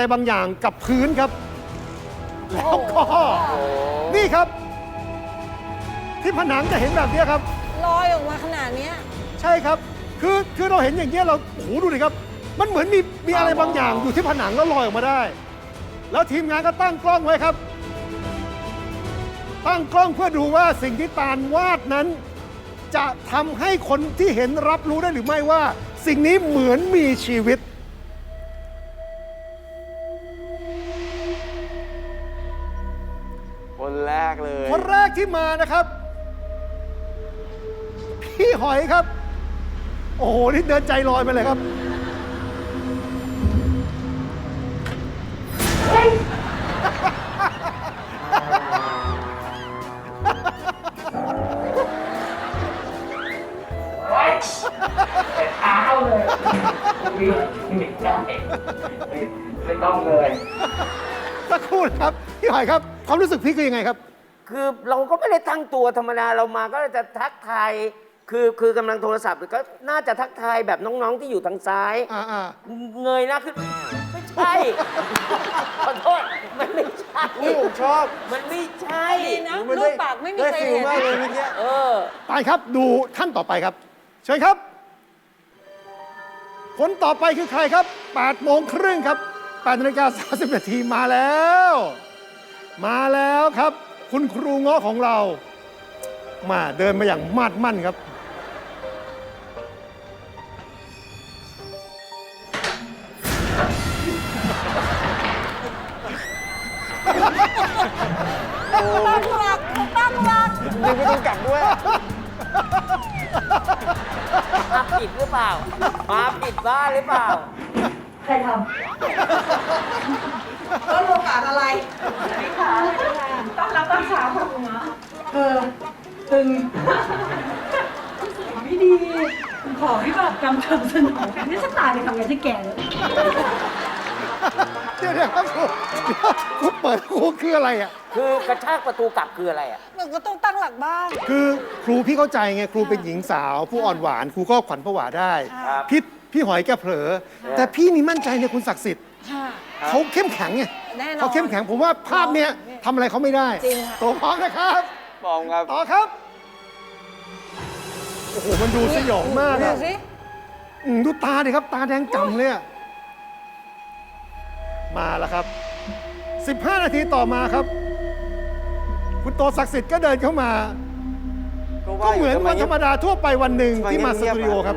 อะไรบางอย่างกับพื้นครับ แล้วก็นี่ครับ ที่ผนังจะเห็นแบบนี้ครับ ลอยออกมาขนาดเนี้ย ใช่ครับ คือคือเราเห็นอย่างเงี้ยเราโอ้โหดูดิครับ มันเหมือนมีมีอะไรบางอย่างอยู่ที่ผนังแล้วลอยออกมาได้ แล้วทีมงานก็ตั้งกล้องไว้ครับ ตั้งกล้องเพื่อดูว่าสิ่งที่ตาลวาดนั้น จะทำให้คนที่เห็นรับรู้ได้หรือไม่ว่า สิ่งนี้เหมือนมีชีวิต แรกเลยคนแรกที่มานะครับ พี่หอยครับ โอ้โหนี่เดินใจลอยไปเลยครับเท้าเลยไม่ได้ไม่ไม่ต้องเลย สักครู่นะครับพี่ หอยครับความรู้สึกพี่คือยังไงครับ คือเราก็ไม่ได้ตั้งตัวธรรมดาเรามาก็จะทักทายคือคือกำลังโทรศัพท์ก็น่าจะทักทายแบบน้องๆที่อยู่ทางซ้าย อ่าอ่าเงยหน้าขึ้นไม่ใช่ ขอโทษ มันไม่ใช่อุ้ยผมชอบมันไม่ใช่ ดีนะมันรูได้ปปากไม่มีได้ใครฟิลเห็น มากเลยเมื่อกี้ เออ ไปครับดูท่านต่อไปครับ เชิญครับ คนต่อไปคือใครครับ8โมงครึ่งครับ8นาฬิกา30นาทีมาแล้ว มาแล้วครับ คุณครูง้อของเรา มาเดินมาอย่างมาดมั่นครับ ตั้งหลักตั้งหลักยังไม่ต้องกลับด้วยมาผิดหรือเปล่า มาผิดบ้านหรือเปล่าใครทำต้นโอกาสอะไรไม่ค่ะต้อนรับตอนเช้าค่ะคุณนะเออตึงไม่ดีขอให้แบบกำเชิงสนองนี่จะตายไปทำไงที่แก่เลยเดี๋ยวเดี๋ยวครับครูเดี๋ยวครูเปิดครูคืออะไรอะ คือกระชากประตูกลับคืออะไรอะ มันก็ต้องตั้งหลักบ้างคือครูพี่เข้าใจไงครูเป็นหญิงสาว ผู้อ่อนหวานครูก็ขวัญผวาได้ ครับ พี่ พี่หอยแกเผลอ แต่พี่มีมั่นใจในคุณศักดิ์สิทธิ์ค่ะ เขาเข้มแข็งไงแน่นอนเขาเข้มแข็งผมว่าภาพเนี้ยทำอะไรเขาไม่ได้จริงค่ะ ตัวพร้อมนะครับบอมครับ ต่อครับโอ้โหมันดูสยองมากดูอะสิอืมดูตาดิครับ ตาแดงจำเลยอะมาแล้วครับ 15 นาทีต่อมาครับ คุณโตศักดิ์สิทธิ์ก็เดินเข้ามา ก็เหมือนวันธรรมดาทั่วไปวันหนึ่งที่มาสตูดิโอครับ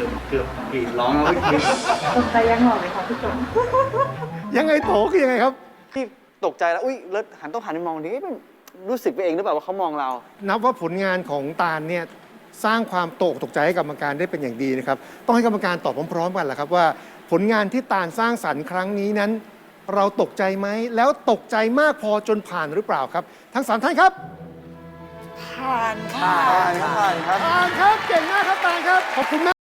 กือบเกือบกรีดร้องแล้วเมื่อกี้ตกใจยังหล่อเลยค่ะพี่โจยังไงโถคือยังไงครับพี่ตกใจแล้ว อุ้ยแล้วหันต้องหันไปมองดิเอ๊ะมันรู้สึกไปเองหรือเปล่าว่าเขามองเรา นับว่าผลงานของตาลเนี่ยสร้างความตกตกใจให้กรรมการได้เป็นอย่างดีนะครับ ต้องให้กรรมการตอบพร้อมๆกันแหละครับว่า ผลงานที่ตาลสร้างสรรค์ครั้งนี้นั้น เราตกใจไหมแล้วตกใจมากพอจนผ่านหรือเปล่าครับ ทั้งสามท่านครับผ่านค่ะผ่านครับผ่านครับผ่านครับเก่งมากครับตาลครับขอบคุณมาก